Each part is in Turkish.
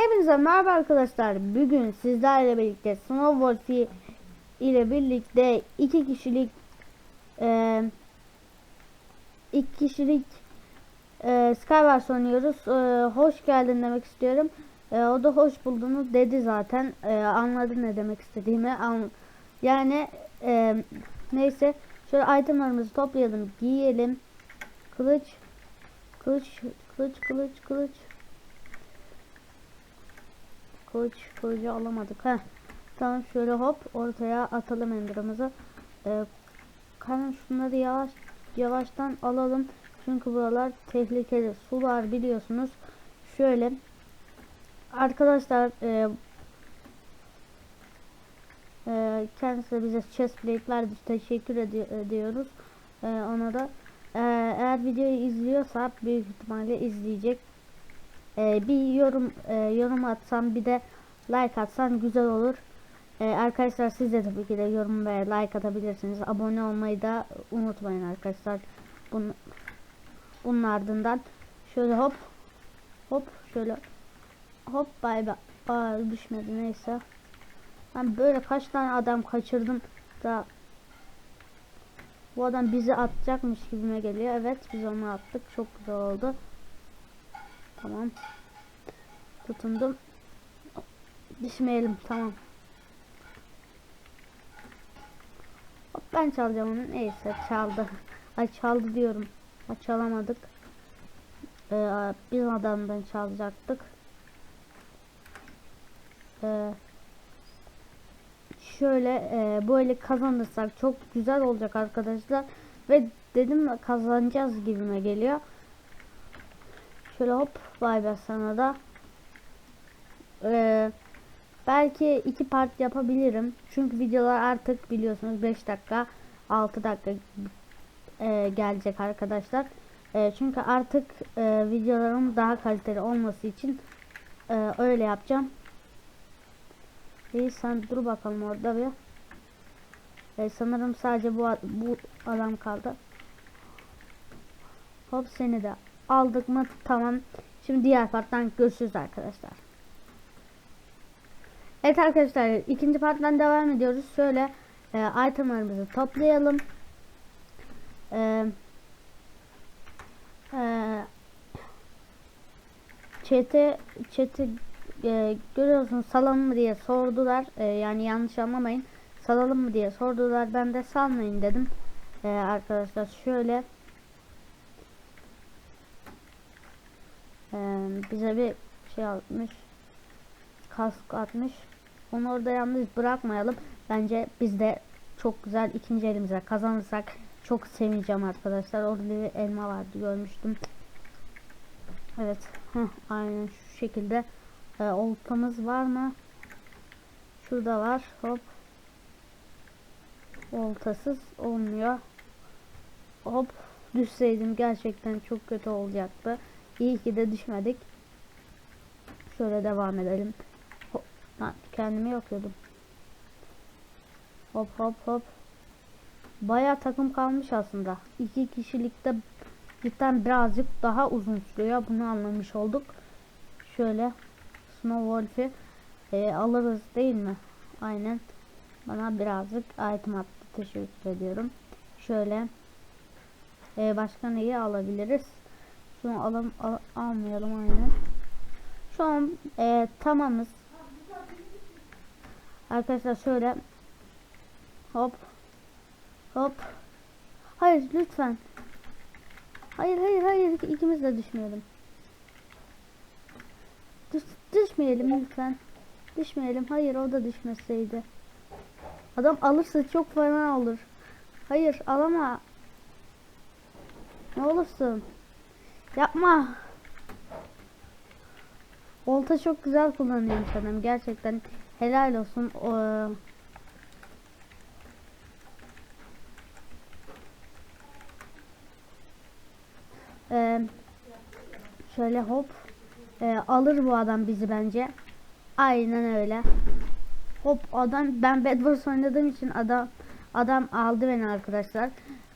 Hepinize merhaba arkadaşlar. Bugün sizlerle birlikte Snowball ile birlikte iki kişilik e, iki kişilik e, Skywars oynuyoruz. E, hoş geldin demek istiyorum. E, o da hoş buldunuz dedi zaten. E, anladı ne demek istediğimi. An yani e, neyse şöyle itemlarımızı toplayalım, giyelim. Kılıç, kılıç, kılıç, kılıç, kılıç. Kılıç, kılıcı alamadık. Heh. Tamam şöyle hop ortaya atalım ender'ımızı. Ee, kanka şunları yavaş yavaştan alalım. Çünkü buralar tehlikeli. Sular biliyorsunuz. Şöyle arkadaşlar e, e, kendisi bize chest plate verdi. Teşekkür edi- ediyoruz. E, ona da e, eğer videoyu izliyorsa büyük ihtimalle izleyecek. Ee, bir yorum e, yorum atsam bir de like atsan güzel olur. Ee, arkadaşlar siz de tabii ki de yorum ve like atabilirsiniz. Abone olmayı da unutmayın arkadaşlar. Bunun, bunun ardından şöyle hop hop şöyle hop bay bay. Düşmedi neyse. Ben böyle kaç tane adam kaçırdım da bu adam bizi atacakmış gibime geliyor. Evet biz onu attık. Çok güzel oldu. Tamam. Tutundum. Düşmeyelim tamam. Hop ben çalacağım onu. Neyse çaldı. Ay çaldı diyorum. Ha, çalamadık. Ee, biz adamdan çalacaktık. Ee, şöyle e, böyle kazanırsak çok güzel olacak arkadaşlar. Ve dedim kazanacağız gibime geliyor. Şöyle hop vay be sana da. Ee, belki iki part yapabilirim. Çünkü videolar artık biliyorsunuz 5 dakika 6 dakika e, gelecek arkadaşlar. E, çünkü artık e, videolarım daha kaliteli olması için e, öyle yapacağım. İyi sen dur bakalım orada bir. E, sanırım sadece bu bu adam kaldı. Hop seni de aldık mı tamam. Şimdi diğer parttan görüşürüz arkadaşlar. Evet arkadaşlar ikinci parttan devam ediyoruz. Şöyle e, itemlarımızı toplayalım. E, e, chat'e chat'e e, görüyorsunuz salalım mı diye sordular. E, yani yanlış anlamayın. Salalım mı diye sordular. Ben de salmayın dedim. E, arkadaşlar şöyle Ee, bize bir şey atmış. Kask atmış. Onu orada yalnız bırakmayalım. Bence biz de çok güzel ikinci elimize kazanırsak çok sevineceğim arkadaşlar. Orada bir elma vardı görmüştüm. Evet. Heh, aynen şu şekilde. Ee, oltamız var mı? Şurada var. Hop. Oltasız olmuyor. Hop. Düşseydim gerçekten çok kötü olacaktı. İyi ki de düşmedik. Şöyle devam edelim. Hop, lan kendimi yakıyordum. Hop hop hop. Baya takım kalmış aslında. İki kişilikte cidden birazcık daha uzun sürüyor. Bunu anlamış olduk. Şöyle Snowwolf'i e, alırız değil mi? Aynen. Bana birazcık item attı. Teşekkür ediyorum. Şöyle e, başka neyi alabiliriz? Şunu alalım, al, almayalım aynen. Şu e, tamamız. Arkadaşlar şöyle. Hop. Hop. Hayır lütfen. Hayır hayır hayır. İkimiz de düşmeyelim. Düş, düşmeyelim lütfen. Düşmeyelim. Hayır o da düşmeseydi. Adam alırsa çok fena olur. Hayır alama. Ne olursun. Yapma. Olta çok güzel kullanıyorum sanırım. Gerçekten helal olsun. Ee, ee, şöyle hop. Ee, alır bu adam bizi bence. Aynen öyle. Hop adam ben Bedwars oynadığım için adam adam aldı beni arkadaşlar.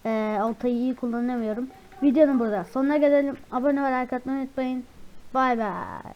Ee, oltayı iyi kullanamıyorum. Videonun burada sonuna gelelim. Abone ve like atmayı unutmayın. Bay bay.